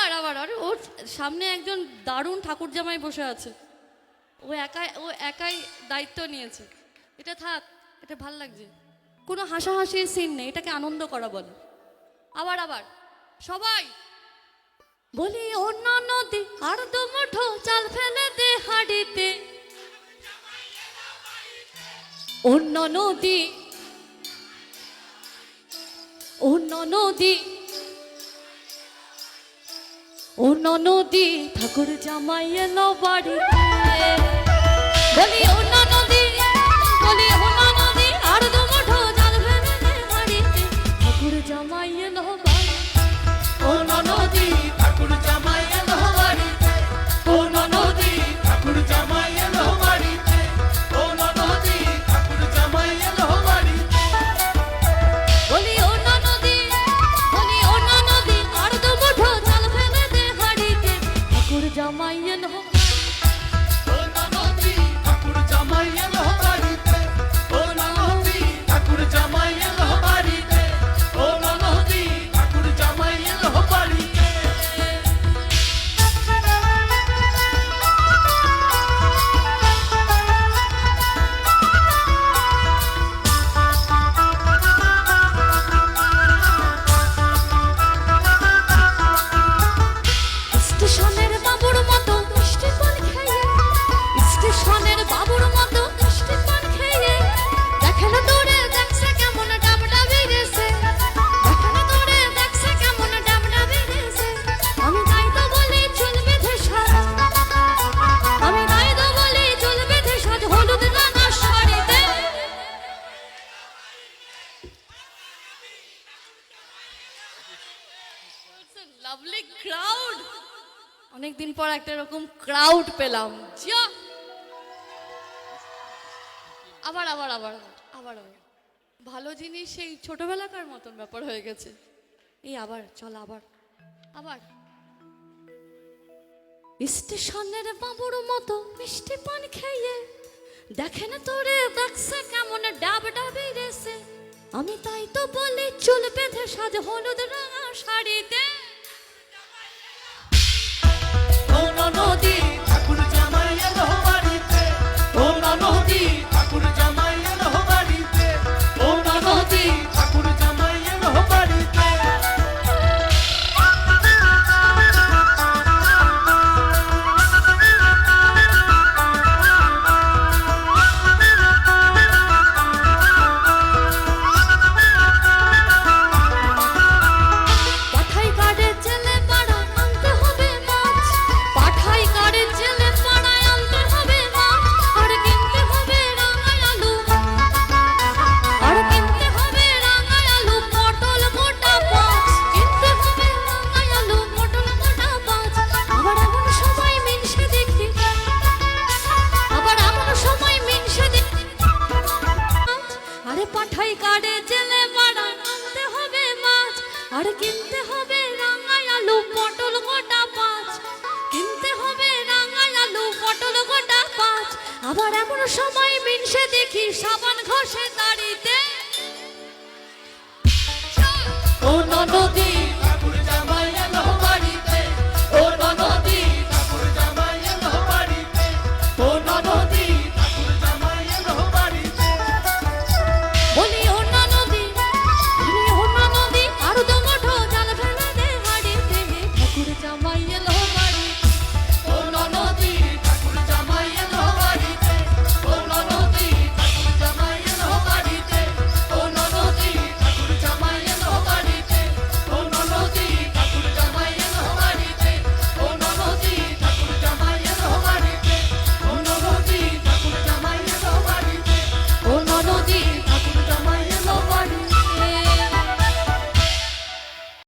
আবার আবার, আরে ওর সামনে একজন দারুণ ঠাকুর জামাই বসে আছে। ও একাই ও একাই দায়িত্ব নিয়েছে। এটা থাক, এটা ভালো লাগছে। কোনো হাসাহাসির সিন নেই, এটাকে আনন্দ করা বলে। আবার আবার, সবাই! বলি, অন্য নদী, আর দু মুঠো চাল ফেলে দে হাড়িতে। অন্য নদী অন্য নদী। অন্য নদী ঠাকুর জামাই এলো বাড়িতে বলি অন্য লাভলি ক্রাউড অনেকদিন পর একটা এরকম ক্রাউড পেলাম। যা। আবার আবার আবার আবার আবার ভালো জিনিস সেই ছোটবেলাকার মতন ব্যাপার হয়ে গেছে। এই আবার চল আবার। আবার। স্টেশনের বাবুর মতো মিষ্টি পান খেয়ে দেখেন তোরে দেখছে কেমন ডাব ডাবে রেসে। আমি তাই তো বলি চুল বেঁধে সাজ হলুদ রাঙা শাড়িতে। নদী পাঠাই কার্ডে জেলে মারা আনতে হবে মাছ, আর কিনতে হবে রাঙা আলু, পটল গোটা পাঁচ। কিনতে হবে রাঙা আলু, পটল গোটা পাঁচ। আবার এমন সময় মিনসে দেখি সাবান ঘষে দাড়িতে। ও নদী